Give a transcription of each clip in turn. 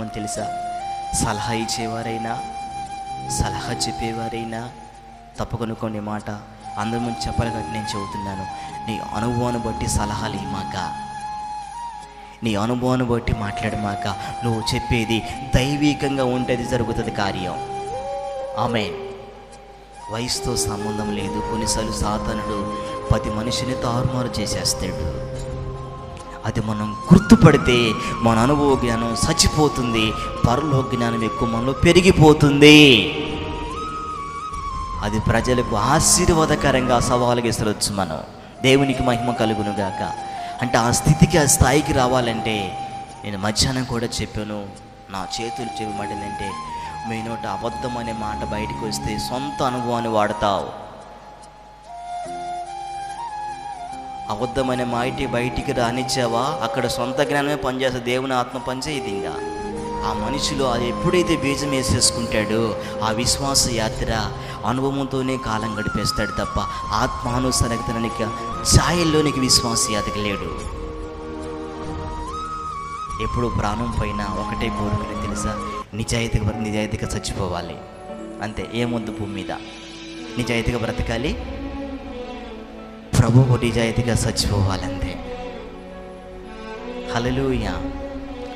చాలామంది తెలుసా? సలహా ఇచ్చేవారైనా సలహా చెప్పేవారైనా తప్పకుండా కొన్ని మాట అందరి ముందు చెప్పాలి కాబట్టి నేను చెబుతున్నాను. నీ అనుభవాన్ని బట్టి సలహాలు ఇమాక నీ అనుభవాన్ని బట్టి మాట్లాడమాక. నువ్వు చెప్పేది దైవీకంగా ఉంటేది జరుగుతుంది కార్యం. ఆమె వయసుతో సంబంధం లేదు. కొన్నిసార్లు సాతనుడు పది మనిషిని తారుమారు చేసేస్తాడు. అది మనం గుర్తుపడితే మన అనుభవ జ్ఞానం చచ్చిపోతుంది పరలోక జ్ఞానం ఎక్కువ మనలో పెరిగిపోతుంది. అది ప్రజలకు ఆశీర్వాదకరంగా సవాలుగా ఇసరొచ్చు మనం. దేవునికి మహిమ కలుగునుగాక. అంటే ఆ స్థితికి ఆ స్థాయికి రావాలంటే నేను మధ్యాహ్నం కూడా చెప్పాను నా చేతులు చెవిమడిందంటే మీ నోట అబద్ధం అనే మాట బయటకు వస్తే సొంత అనుభవాన్ని వాడతావు. అబద్ధమైన మాయిటి బయటికి రానిచ్చావా? అక్కడ సొంత జ్ఞానమే పనిచేస్తే దేవుని ఆత్మ పనిచేయదు ఇంకా ఆ మనిషిలో అది ఎప్పుడైతే బీజం వేసేసుకుంటాడో ఆ విశ్వాస యాత్ర అనుభవంతోనే కాలం గడిపేస్తాడు తప్ప ఆత్మానుసరగతనికి ఛాయల్లోనికి విశ్వాస యాత్ర లేడు. ఎప్పుడు ప్రాణం పైన ఒకటే కోరుకుని తెలుసా? నిజాయితీగా నిజాయితీగా చచ్చిపోవాలి. అంతే ఏముంది భూమి మీద? నిజాయితీగా బ్రతకాలి? ప్రభువు నిజాయితీగా చచ్చిపోవాలంతే హలలుయ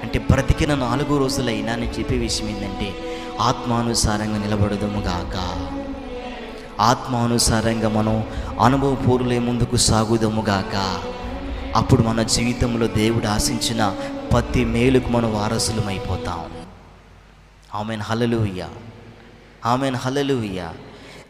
అంటే బ్రతికిన నాలుగు రోజులైనా నేను చెప్పే విషయం ఏంటంటే ఆత్మానుసారంగా నిలబడదముగాక ఆత్మానుసారంగా మనం అనుభవపూర్వలే ముందుకు సాగుదముగాక అప్పుడు మన జీవితంలో దేవుడు ఆశించిన ప్రతి మేలుకు మనం వారసులమైపోతాం. ఆమెన్. Hallelujah amen. హలలుయ్య